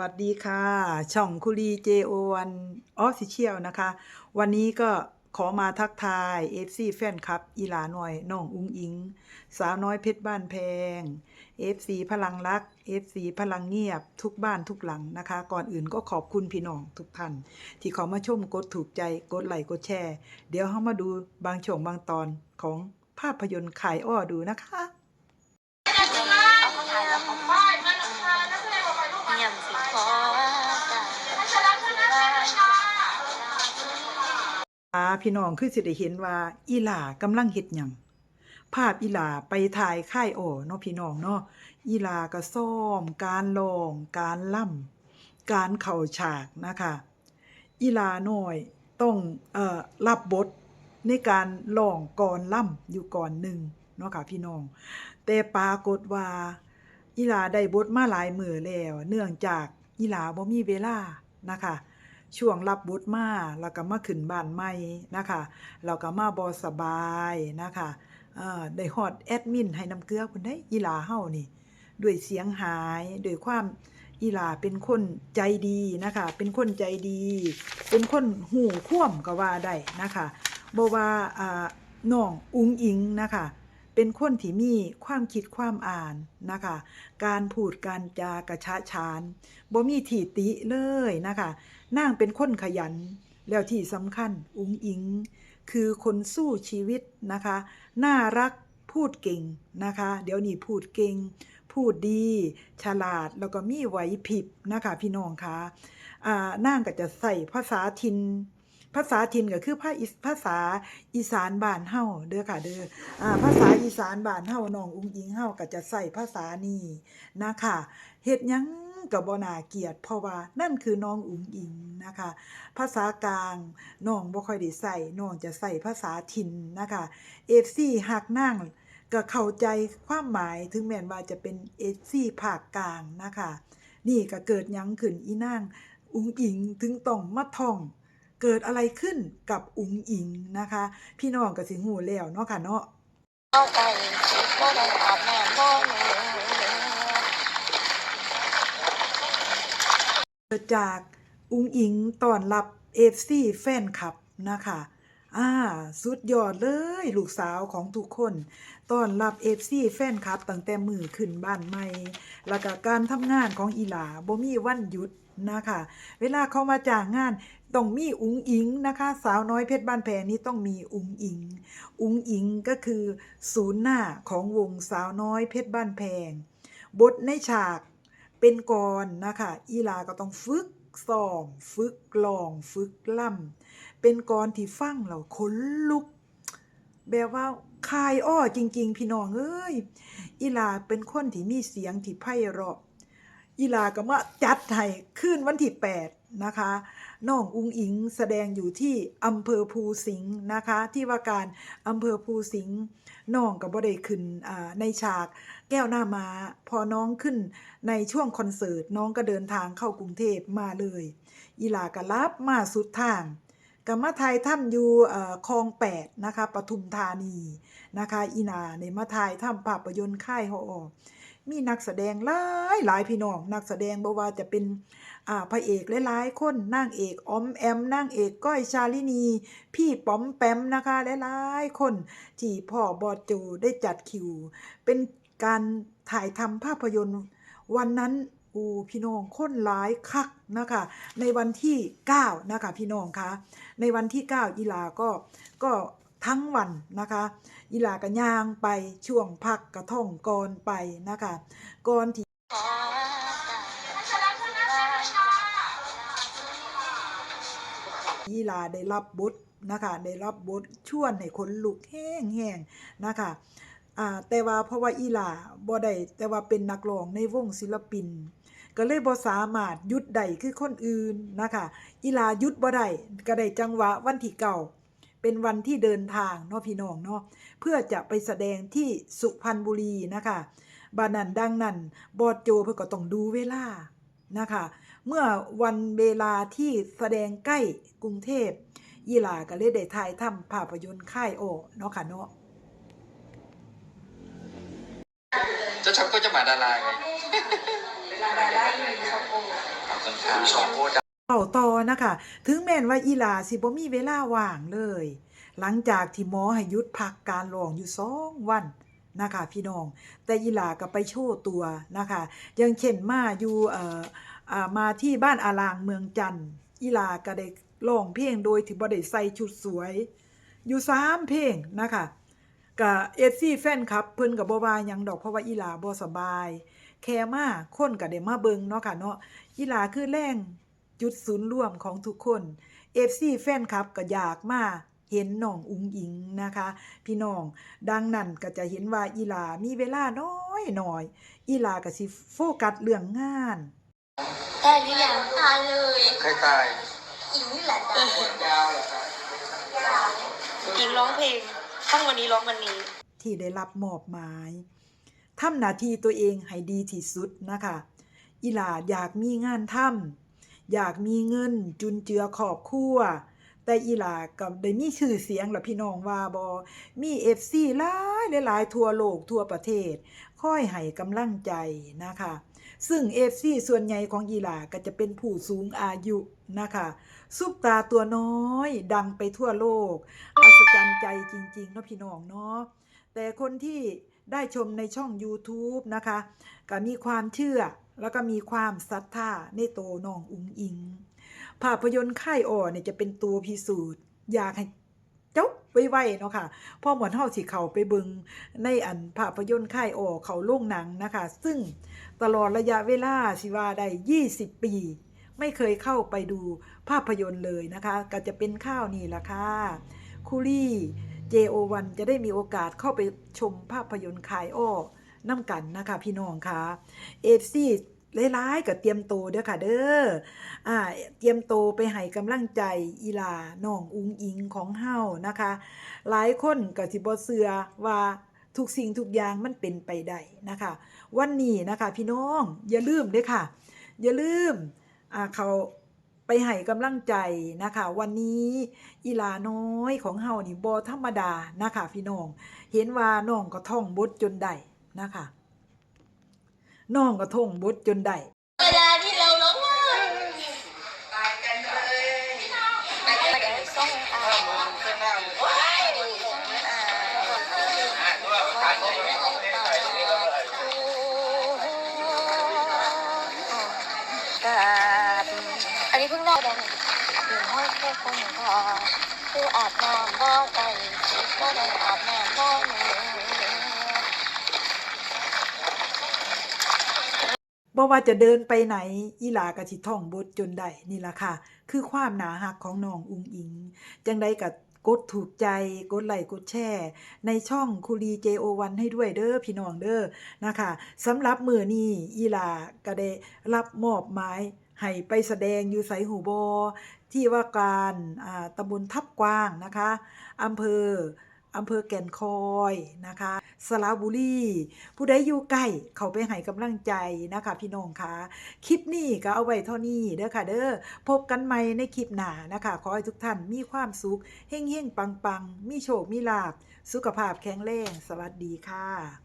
วัสดีค่ะ ช่องคุรีเจโอวันออฟฟิเชียลนะคะ วันนี้ก็ขอมาทักทาย FC แฟนคลับ อีหลาหน่อยน้องอุ้งอิง สาวน้อยเพชรบ้านแพง FC พลังรัก FC พลังเงียบทุกบ้านทุกหลังนะคะ ก่อนอื่นก็ขอบคุณพี่น้องทุกท่าน ที่เขามาชมกดถูกใจกดไลค์กดแชร์ เดี๋ยวเรามาดูบางช่วงบางตอนของภาพยนตร์ขายอ้อดูนะคะาพี่น้องคือสิได้เห็นว่าอีหลากำลังเฮ็ดหยังภาพอีหลาไปถ่ายค่ายโอเนาะพี่น้องเนาะอีหลาก็ซ้อม การร้อง การล่ำการเข้าฉากนะคะอีหลาน้อยต้องเอ่อรับบทในการร้องก่อนล่ำอยู่ก่อนหนึ่งเนาะค่ะพี่น้อง แต่ปรากฏว่าอีหลาได้บทมาหลายมือแล้ว เนื่องจากอีหลาบ่มีเวลานะคะ ช่วงรับบทมาแล้วก็มาขึ้นบ้านใหม่นะคะแล้วก็มาบ่สบายนะคะได้ฮอดแอดมินให้น้ำเกลือพุ่นได้อีลาเฮานี่ด้วยเสียงหายด้วยความอีหลาเป็นคนใจดีนะคะ เป็นคนใจดี เป็นคนหูคว่ำก็ว่าได้นะคะบ่ว่าน้องอุงอิงนะคะ เป็นคนที่มีความคิดความอ่านนะคะ การพูดการจากระชะชานบ่มีที่ติเลยนะคะ นางเป็นคนขยัน แล้วที่สำคัญอุงอิง คือคนสู้ชีวิตนะคะ น่ารักพูดเก่งนะคะ เดี๋ยวนี้พูดเก่ง พูดดี ฉลาดแล้วก็มีไหวพริบนะคะ พี่น้องคะอ่านางก็จะใส่ภาษาทินภาษาทินก็คือภาอีภาษาอีสานบ้านเฮาเด้อค่ะเด้ออ่าภาษาอีสานบ้านเฮาน้องอุ้งอิงเฮาก็จะใส่ภาษานี้นะคะเฮ็ดหยัง ก็บ่นาเกียดเพราะว่านั่นคือน้องอุ้งอิงนะคะ ภาษากลางน้องบ่ค่อยได้ใส่น้องจะใส่ภาษาถิ่นนะคะ FC ฮักนางก็เข้าใจความหมายถึงแม้นว่าจะเป็น FC ภาคกลางนะคะ นี่ก็เกิดยังขึ้นอีนางอุงอิงถึงต้องมาท่องเกิดอะไรขึ้นกับอุงอิงนะคะ พี่น้องก็สิงหูแล้วเนาะค่ะเนาะเข้าไปสิบ่ได้อาบน้ำบ่หนู เกิดจากอุงอิงตอนรับเอฟซีแฟนคลับนะคะอ่าสุดยอดเลย ลูกสาวของทุกคนตอนรับเอฟซีแฟนคลับตั้งแต่มือขึ้นบ้านใหม่ แล้วก็การทำงานของอีหลาบ่มีวันหยุดนะคะ เวลาเขามาจ้างงานต้องมีอุงอิงนะคะ สาวน้อยเพชรบ้านแพงนี้ต้องมีอุงอิง อุงอิงก็คือศูนย์หน้าของวงสาวน้อยเพชรบ้านแพง บทในฉาก เป็นกรนะคะอีลาก็ต้องฝึกซ้อมฝึกลองฝึกล่ำเป็นกรที่ฟังเราขนลุก แบบว่าคายอ้อจริง ๆ พี่น้องเอ้ยอีลาเป็นคนที่มีเสียงที่ไพเราะอีลาก็มาจัดให้ขึ้นวันที่ 8 นะคะ น้องอุงอิงแสดงอยู่ที่อำเภอภูสิงห์นะคะ ที่ว่าการอำเภอภูสิงห์น้องก็บ่ได้ขึ้นในฉากแก้วหน้ามาพอน้องขึ้นในช่วงคอนเสิร์ตน้องก็เดินทางเข้ากรุงเทพมาเลยอีลาก็รับมาสุดทางก็มาไทยถ้ำอยู่คลองแปดนะคะปทุมธานีนะคะอีนาในมาไทยถ้ำภาพยนตร์ค่ายฮออ มีนักแสดงหลายหลายพี่น้อง นักแสดงบ่ว่าจะเป็นอ่าพระเอกหลายๆคนนางเอกอมแอมนางเอกก้อยชาลินี พี่ป๋อมแปมนะคะหลายๆคนที่พ่อบอดโจได้จัดคิว เป็นการถ่ายทำภาพยนตร์ วันนั้นอ้พี่น้องคนหลายคักนะคะ ในวันที่ 9 นะคะพี่น้องคะในวันที่ 9 อีลาก็ก็ ทั้งวันนะคะ อีหลากระย่างไปช่วงพักกระท่องก่อนไปนะคะก่อนที่อีลาได้รับบทนะคะได้รับบทชวนให้คนลุกแห้งๆนะคะแต่ว่าเพราะว่าอีลาบ่ได้แต่ว่าเป็นนักร้องในวงศิลปิน ก็เลยบ่สามารถยุดได้คือคนอื่นนะคะอีลายุดบ่ได้ก็ได้จังหวะวันที่เก่า เป็นวันที่เดินทางเนาะพี่น้องเนาะเพื่อจะไปแสดงที่สุพรรณบุรีนะคะบานั้นดังนั้นบอดโจเพื่อก็ต้องดูเวลานะคะ เมื่อวันเวลาที่แสดงใกล้กรุงเทพยีหลาก็เลยได้ถ่ายทำภาพยนตร์ค่ายโอเนาะค่ะเนาะเจ้าชอบก็จะมาดาราไงดาราอยู่ในช่องโออ๋ค่ะ เป่าต่อนะคะ ถึงแม้นว่าอีหลาสิบ่มีเวลาว่างเลย หลังจากที่หมอให้ยุดพักการร้องอยู่สองวันนะคะพี่น้อง แต่อีหลาก็ไปโชว์ตัวนะคะย่างเช่นมาอยู่เอ่ออมาที่บ้านอารางเมืองจันทน์อีหลาก็ได้ร้องเพลงโดยที่บ่ได้ใส่ชุดสวย อยู่สามเพลงนะคะกับเอซี่แฟนคลับเพิ่นก็บ่ว่ายังดอกเพราะว่าอีหลาบ่สบาย แค่มาคนก็ได้มาเบิงเนาะค่ะเนาะอีหลาคือแรง จุดศูนย์รวมของทุกคน FC แฟนคลับก็อยากมาเห็นน้องอุงอิงนะคะ พี่น้องดังนั้นก็จะเห็นว่าอีหลามีเวลาน้อยหน่อย อีหลาก็สิโฟกัสเรื่องงานได้หรือยังตายเลยเคยตายอิงนี่แหละตายยาวเหรอครับหญิงร้องเพลงทั้งวันนี้ร้องวันนี้ ที่ได้รับมอบหมายทำหน้าที่ตัวเองให้ดีที่สุดนะคะ อีหลาอยากมีงานทำ อยากมีเงินจุนเจือครอบครัวแต่อีหลากับได้มีชื่อเสียงล่ะพี่น้องว่าบอมีเอฟซีหลายหลายทั่วโลกทั่วประเทศค่อยให้กำลังใจนะคะ ซึ่งเอฟซีส่วนใหญ่ของอีหลาก็จะเป็นผู้สูงอายุนะคะซุปตาตัวน้อยดังไปทั่วโลก อัศจรรย์ใจจริงๆเนาะพี่น้องเนาะแต่คนที่ได้ชมในช่อง YouTube นะคะก็มีความเชื่อ แล้วก็มีความศรัทธาในโตน้องอุงอิง ภาพยนตร์ค่ายอ่อเนี่ยจะเป็นตัวพิสูจน์ อยากให้จบไวๆเนาะค่ะพ่อหมอนเฮาสิเขาไปเบิงในอันภาพยนตร์ค่ายอ่อเขาโรงหนังนะคะ ซึ่งตลอดระยะเวลาสิว่าได้20 ปี ไม่เคยเข้าไปดูภาพยนตร์เลยนะคะ ก็จะเป็นข้าวนี่ละค่ะคูลี่ JO1 จะได้มีโอกาสเข้าไปชมภาพยนตร์คายอ้อ น้ำกันนะคะพี่น้องค่ะเอฟซีหลายๆก็เตรียมโตเด้อค่ะ เด้ออ่าเตรียมโตไปให้กำลังใจอีลาน้องอุงอิงของเฮานะคะ หลายคนก็สิบ่เชื่อว่าทุกสิ่งทุกอย่างมันเป็นไปได้นะคะ วันนี้นะคะพี่น้องอย่าลืมเด้อค่ะ อย่าลืมอ่าเขาไปให้กำลังใจนะคะ วันนี้อีลาน้อยของเฮานี่บ่ธรรมดานะคะ พี่น้อง เห็นว่าน้องก็ท่องบทจนได้ นะคะน้องก็ท่องบทจนได้เวลาที่เราร้องไห้ไปไปกันส่งอาว้ายส่งอาอันนี้เพิ่งเล่าได้ถึงห้อยแค่คนพอคืออาบน้ำบ่ไปก็ได้อาบน้ำบ่หนู บ่ว่าจะเดินไปไหนอีหลากะสิท่องบทจนได้นี่ล่ะค่ะ คือความหนาหักของน้องอุงอิง จังใดก็กดถูกใจ กดไลค์กดแชร์ในช่องคูรี JO1 ให้ด้วยเด้อพี่น้องเด้อนะคะสำหรับมือนี้อีหลาก็ได้รับมอบหมายให้ไปแสดงอยู่ไสหูบอที่ว่าการตำบลทับกว้างนะคะอำเภอ อำเภอแก่นคอยนะคะสระบุรีผู้ใดอยู่ใกล้เขาไปให้กำลังใจนะคะ พี่น้องคะคลิปนี้ก็เอาไว้เท่านี้เด้อค่ะ เด้อพบกันใหม่ในคลิปหน้านะคะ ขอให้ทุกท่านมีความสุขเฮ่งๆปังๆมีโชคมีลาบสุขภาพแข็งแรงสวัสดีค่ะ